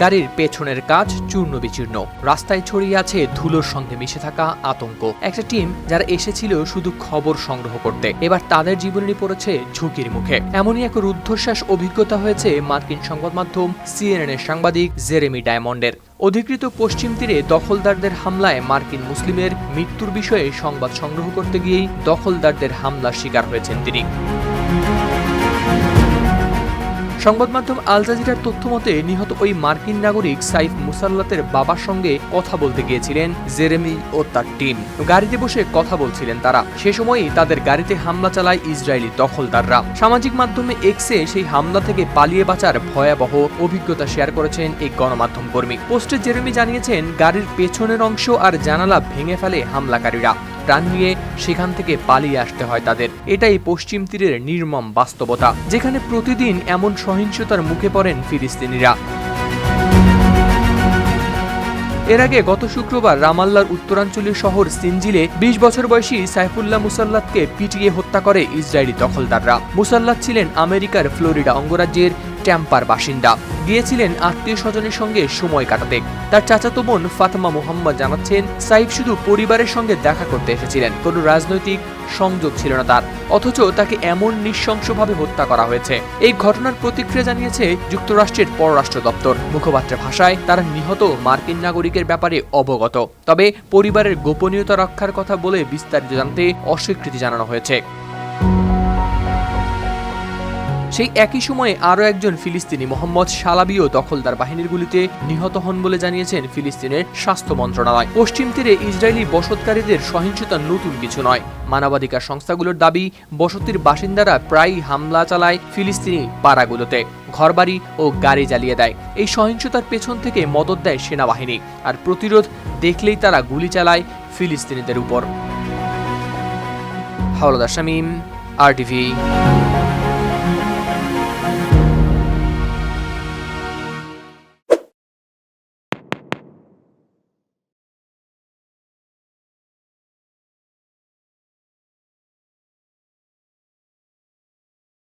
গাড়ির পেছনের কাজ চূর্ণ বিচূর্ণ রাস্তায় ছড়িয়ে আছে ধুলোর সঙ্গে মিশে থাকা আতঙ্ক। একটা টিম যারা এসেছিল শুধু খবর সংগ্রহ করতে। এবার তাদের জীবনী পড়েছে ঝুঁকির মুখে। এমনই এক রুদ্ধশ্বাস অভিজ্ঞতা হয়েছে মার্কিন সংবাদ মাধ্যম সিএনএন এর সাংবাদিক জেরেমি ডায়মন্ডের। অধিকৃত পশ্চিম তীরে দখলদারদের হামলায় মার্কিন মুসলিমের মৃত্যুর বিষয়ে সংবাদ সংগ্রহ করতে গিয়েই দখলদারদের হামলার শিকার হয়েছেন তিনি। সংবাদ মাধ্যম আল জাজিরার তথ্য মতে, নিহত ওই মার্কিন নাগরিক সাইফ মুসাল্লাতের বাবার সঙ্গে কথা বলতে গিয়েছিলেন জেরেমি ও তার টিম। গাড়িতে বসে কথা বলছিলেন তারা। সে সময়ই তাদের গাড়িতে হামলা চালায় ইসরায়েলি দখলদাররা। সামাজিক মাধ্যমে এক্সে সেই হামলা থেকে পালিয়ে বাঁচার ভয়াবহ অভিজ্ঞতা শেয়ার করেছেন এই গণমাধ্যম কর্মী। পোস্টে জেরেমি জানিয়েছেন, গাড়ির পেছনের অংশ আর জানালা ভেঙে ফেলে হামলাকারীরা। প্রাণ নিয়ে সেখান থেকে পালিয়ে আসতে হয় তাদের। এটাই পশ্চিম তীরের নির্মম বাস্তবতা, যেখানে প্রতিদিন এমন সহিংসতার মুখে পড়েন ফিলিস্তিনিরা। এর আগে গত শুক্রবার রামাল্লার উত্তরাঞ্চলীয় শহর সিনজিলে ২০ বছর বয়সী সাইফুল্লাহ মুসাল্লাতকে পিটিয়ে হত্যা করে ইসরায়েলি দখলদাররা। মুসাল্লাত ছিলেন আমেরিকার ফ্লোরিডা অঙ্গরাজ্যের ট্যাম্পার বাসিন্দা। গিয়েছিলেন আত্মীয় স্বজনের সঙ্গে সময় কাটাতে। তার চাচাতো বোন ফাতেমা মোহাম্মদ জানাচ্ছেন, সাইফ শুধু পরিবারের সঙ্গে দেখা করতে এসেছিলেন, কোনো রাজনৈতিক সংযোগ ছিল না তার। অথচ তাকে এমন নৃশংসভাবে হত্যা করা হয়েছে। এই ঘটনার প্রতিক্রিয়া জানিয়েছে যুক্তরাষ্ট্রের পররাষ্ট্র দপ্তর। মুখপাত্রের ভাষায় তারা নিহত মার্কিন নাগরিকের ব্যাপারে অবগত। তবে পরিবারের গোপনীয়তা রক্ষার কথা বলে বিস্তারিত জানতে অস্বীকৃতি জানানো হয়েছে। সেই একই সময়ে আরও একজন ফিলিস্তিনি, মোহাম্মদ সালাবিও দখলদার বাহিনীর গুলিতে নিহত হন বলে জানিয়েছেন ফিলিস্তিনের স্বাস্থ্য মন্ত্রণালয়। পশ্চিম তীরে ইসরায়েলি বসতকারীদের সহিংসতা নতুন কিছু নয়। মানবাধিকার সংস্থাগুলোর দাবি, বসতির বাসিন্দারা প্রায়ই হামলা চালায় ফিলিস্তিনি পাড়াগুলোতে, ঘরবাড়ি ও গাড়ি জ্বালিয়ে দেয়। এই সহিংসতার পেছন থেকে মদত দেয় সেনাবাহিনী আর প্রতিরোধ দেখলেই তারা গুলি চালায় ফিলিস্তিনিদের উপর। হাওলাদার শামীম আর টিভি